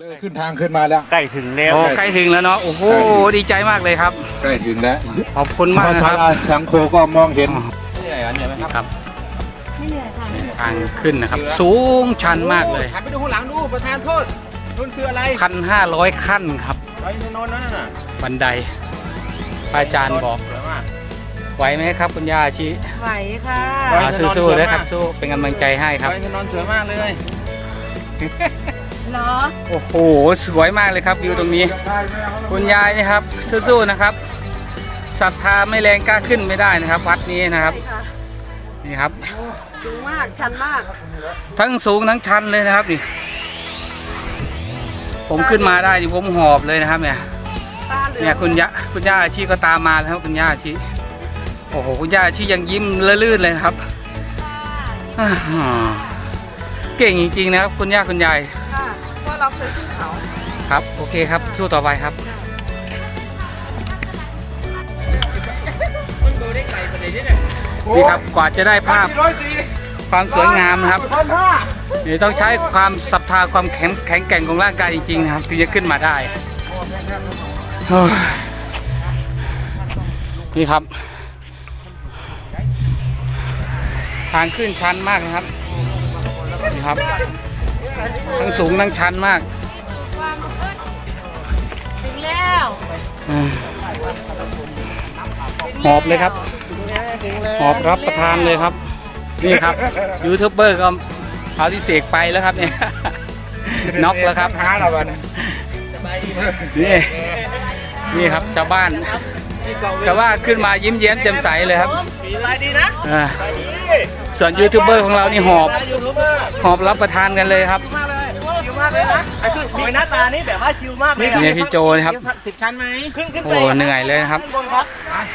เลยขึ้นทางขึ้นมาแล้ว ใกล้ถึงแล้วโอ้ใกล้ถึงแล้วเนาะโอ้โหใกล้ถึงดีใจมากเลยครับ ใกล้ถึงแล้วขอบคุณมากนะศาครับลาสังโคก็มองเห็นนี่ไหนเหนื่อยไหมครับครับไม่เหนื่อยค่ะไม่เหนื่อยทางขึ้นนะครับ สูงชันมากเลยหันไปดูข้างหลังดูประธานโทษนู่นคืออะไรพันห้าร้อยขั้นครับไปในโนนนั่นน่ะบันไดป้าอาจารย์บอกสวยมากไหวไหมครับคุณย่าอาชีไหวค่ะอ่าสู้ๆเลยครับสู้เป็นกำลังใจให้ครับไปในโนนสวยมากเลย เหรอโอ้โห สวยมากเลยครับวิวตรงนี้ คุณยายนะครับสู้ๆนะครับศรัทธาไม่แรงกล้าขึ้นไม่ได้นะครับ วัดนี้นะครับใช่ค่ะนี่ครับ สูงมากชันมาก ทั้งสูงทั้งชันเลยนะครับนี่ ผมขึ้นมาได้ดิผมหอบเลยนะครับเนี่ยตาเหลืเนี่อยงคุณยะคุณย่าอาชีก็ตามมาแล้วครับคุณย่าอาชีโอ้โหคุณย่าอาชียังยิ้มละลื่นเลยนะครับอ่าเก่งจริงๆนะครับ คุณย่าคุณยายค่ะ เพราะเราเคยขึ้นเขา ครับ โอเคครับ สู้ต่อไปครับ มันดูได้ไกลประเดี๋ยวนี้เนี่ยนี่ครับ กว่าจะได้ภาพ ร้อยสี่ความสวยงามนะครับพันห้านี่ต้องใช้ความศรัทธาความแข็งแข็งแกร่งของร่างกายจริงๆนะครับถึงจะขึ้นมาได้เฮ้ยนี่ครับ ทางขึ้นชันมากนะครับ นี่ครับ ทั้งสูงทั้งชันมากถึงแล้วอืมหอบเลยครับหอบรับประทานเลยครับ นี่ครับยูทูบเบอร์ก็พาที่เสกไปแล้วครับเนี่ยน็อกแล้วครับหาเราบ้านยนี่นี่ครับชาวบ้าน แต่ว่าขึ้นมายิ้มแย้มแจ่มใสเลยครับมีอะไรดีนะอ่าส่วนยูทูบเบอร์ของเรานี่หอบ ยูทูบเบอร์หอบรับประทานกันเลยครับ มากเลยชิวมากเลยนะไอ้คือมีหน้าตานี่แบบว่าชิวมากเลยเนี่ยพี่โจนะครับสิบชั้นไหมขึ้นขึ้นโอ้เหนื่อยเลยนะครับ ขึ้นบนครับ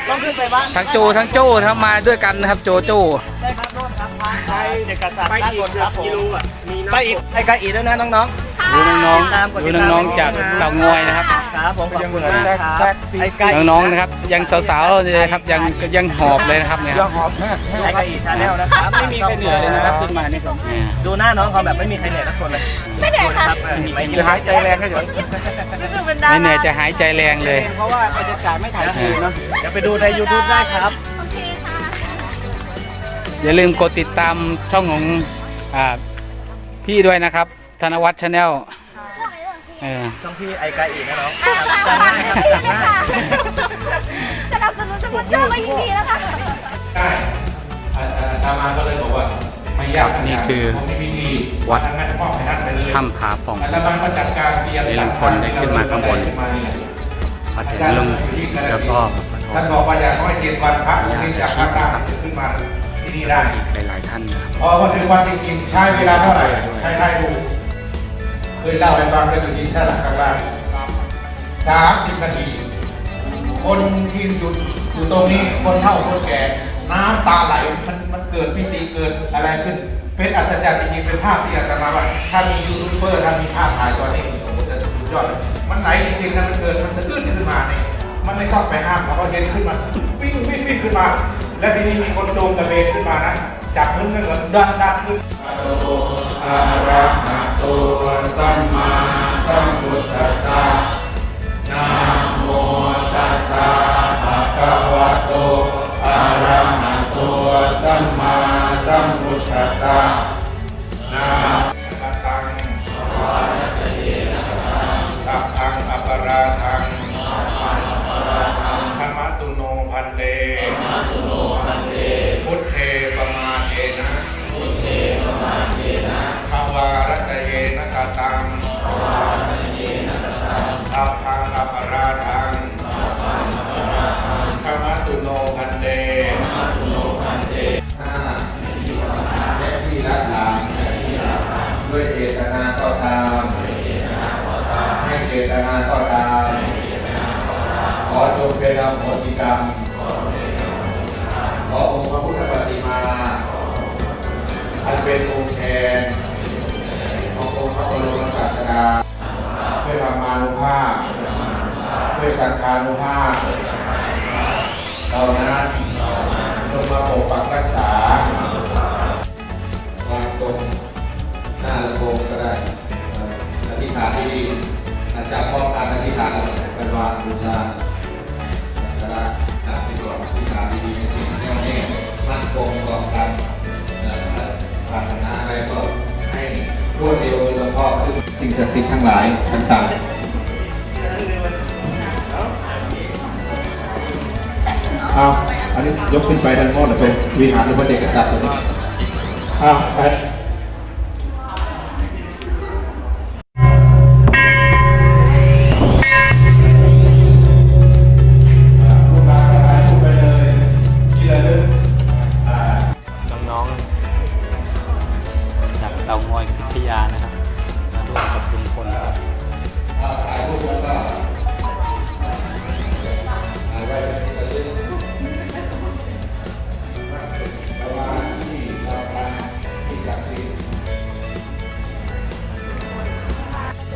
ต้องขึ้นไปบ้างทั้งโจทั้งโจ้ครับมาด้วยกันนะครับโจโจ้ได้ครับโน่นครับไปเด็กกษัตริย์ไปอีกครับกิโลอะมีไปอีกไปไกลอีกด้วยนะน้อง ดูน้องๆดูน้องๆจากเต่างอยนะครับๆครับผมขอบคุณมากครับไอ้ไก่น้องๆนะครับ ยังสาวๆเลยครับยังยังหอบเลยนะครับเนี่ยครับไอ้ไก่อีกชาแนลนะครับ ไม่มีใครเหนื่อยเลยนะครับขึ้นมานี่ผมเนี่ยดูหน้าน้องเขาแบบไม่มีใครเหนื่อยทุกคนเลยไม่เหนื่อยค่ะไม่มีหายใจแรงก็เดี๋ยวรู้สึกเป็นดาราไม่เหนื่อยจะหายใจแรงเลย เพราะว่าบรรยากาศไม่ถ่ายคืนเนาะจะไปดูใน YouTube ได้ครับโอเคค่ะอย่าลืมกดติดตามช่องของอ่าพี่ด้วยนะครับ ธนวัฒน์ชาแนลเออช่องพี่ไอ้ไก่อีกนะน้องจังง่ายค่ะสนับสนุนสมุนเจ้าไว้ยินดีแล้วค่ะได้อาตามาก็เลยบอกว่าไม่ยากนี่คือผมมีวิธีวัดทางนั้นมอบให้ท่านไปเลยถ้ำผาป่องอาตมาก็จัดการเตรียมให้ลุงพลได้ขึ้นมาข้างบนขึ้มานี่แหละมาถึงลุงแล้วก็ปฐท่านมบอกว่าอย่างน้อยเจ็ดวันพระองค์นี้จากพระราชขึ้นมาที่นี่ได้อีกหลายๆท่านนะครับพอมาถึงวันจริงๆใช้เวลาเท่าไหร่ใช้ได้ดู เคยเล่าให้ฟังเป็นจริงๆท่านหลักข้างล่างสามสิบนาที คนที่อยู่อยู่ตรงนี้คนเฒ่าคนแก่ น้ำตาไหลมันมันเกิดมิติเกิดอะไรขึ้น เป็นอัศจรรย์จริงๆเป็นภาพที่อาตมาว่าถ้ามียูทูบเบอร์ถ้ามีภาพถ่ายตอนนี้ผมจะสุดยอดมันไหลจริงๆนะมันเกิดมันสะอื้นขึ้นมาเนี่ยมันไม่ต้องไปห้ามเราก็เห็นขึ้นมาวิ่งวิ่งวิ่งขึ้นมา แล้วทีนี้มีคนโจมกระเบนขึ้นมานะจับมือกันก่อนดันดันขึ้นอะโตอะระ ตัวสัมมาสัมพุทธัสสะนะโมตัสสะภะคะวะโตอะระหะโตสัมมาสัมพุทธัสสะนะมะตังสัพพังอปราทัง อจงเป็นอโหสิกรรม ขอองค์พระพุทธปฏิมา อันเป็นองค์แทนขององค์พระบรมศาสดาด้วยธรรมานุภาพด้วยสังฆานุภาพเรานั้นจงมาปกปักรักษาวางตรงหน้าลำโพงก็ได้อธิษฐานที่ดีอาจารย์ป้องการอธิษฐานเป็นวางบูชา รวดเร็วหลวงพ่อคือสิ่งศักดิ์สิทธิ์ทั้งหลายต่างๆเอาอันนี้ยกขึ้นไปทางโน้นหรือวิหารหรือพระเดชกษัตริย์เลยนี้เอาไป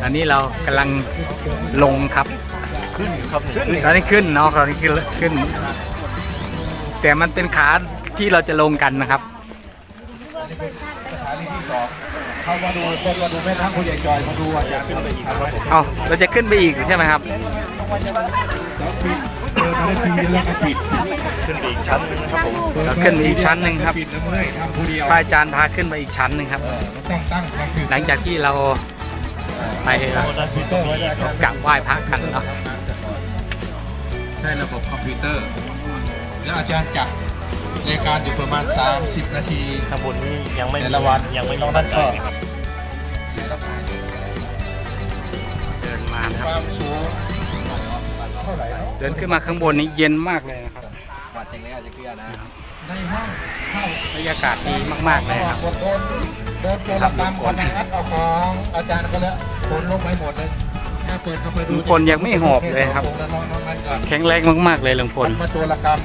อันนี้เรากำลังลงครับ ขึ้นครับตอนนี้ขึ้นเนาะตอนนี้ขึ้นขึ้น แต่มันเป็นขาที่เราจะลงกันนะครับสถานีที่สองเข้ามาดูคนมาดูแม่น้ำผู้ใหญ่จอยมาดูอาจารย์ขึ้นไปอีกครับผมเอาเราจะขึ้นไปอีกใช่ไหมครับแล้วปิดเปิดมาได้ปีแล้วก็ปิดเราขึ้นไปอีกชั้นหนึ่งครับปิดแล้วเมื่อยทำผู้เดียวพระอาจารย์พาขึ้นไปอีกชั้นหนึ่งครับเออมันต้องตั้งความผิดหลังจากที่เรา ไปคอมพิวเตอร์ไว้แล้วกราบไหว้พระกันเนาะ ใช่ระบบคอมพิวเตอร์ แล้วอาจารย์จัดรายการอยู่ประมาณ 30 นาที ข้างบนนี้ยังไม่แต่ละวันยังไม่นอกนั้นก็เดินมานะคครับ วามสูงเท่าไหร่เนาะเดินขึ้นมาข้างบนนี้เย็นมากเลยนะครับในห้องเข้าบรรยากาศดีมากๆเลยครับโดนโดนโจรกรรมคนงัดเอาของ อาจารย์ก็แล้วคนลงไปหมดเลยถ้าเปิดเข้าไปดูลุงพลยังไม่หอบเลยครับ น้องน้องนั่นก่อนแข็งแรงมากๆเลยลุงพล มาโจรกรรม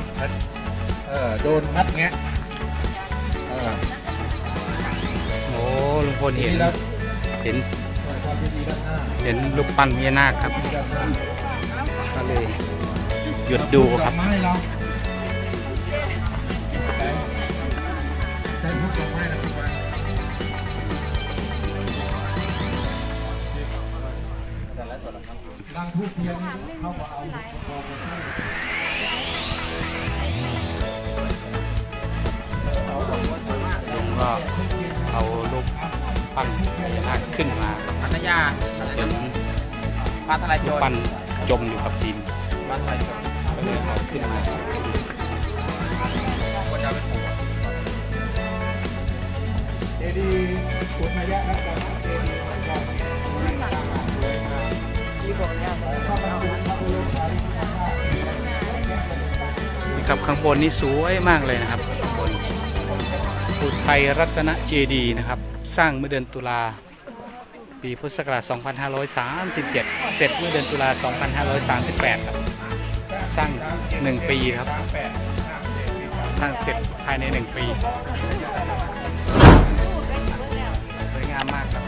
เออโดนงัดแงะเออโอ้ลุงพลทีเห็นนี้แล้วเห็น เออทำพิธีด้านหน้าเห็นลูกปั้นพญานาคครับพิธีด้านหน้าก็เลย หยุดดูครับ ดอกไม้เรา ดังทูบเทียนเข้ามาเอาลุงก็เอาลูกปั้นพญานาคขึ้นมาพัทยาจนบ้านอะไรจปั้นจมอยู่กับดินบ้านอะไรจมก็เลยเอาขึ้นมาเจดีย์ปุถยะครับตอนนั้นเจดี นี่ครับข้างบนนี่สวยมากเลยนะครับบนภูไทยรัตนเจดีนะครับ สร้างเมื่อเดือนตุลาปีพุทธศักราช 2537 เสร็จเมื่อเดือนตุลา 2538 ครับ สร้าง 1 ปีครับ สร้างเสร็จภายใน 1 ปี สวยงามมากครับ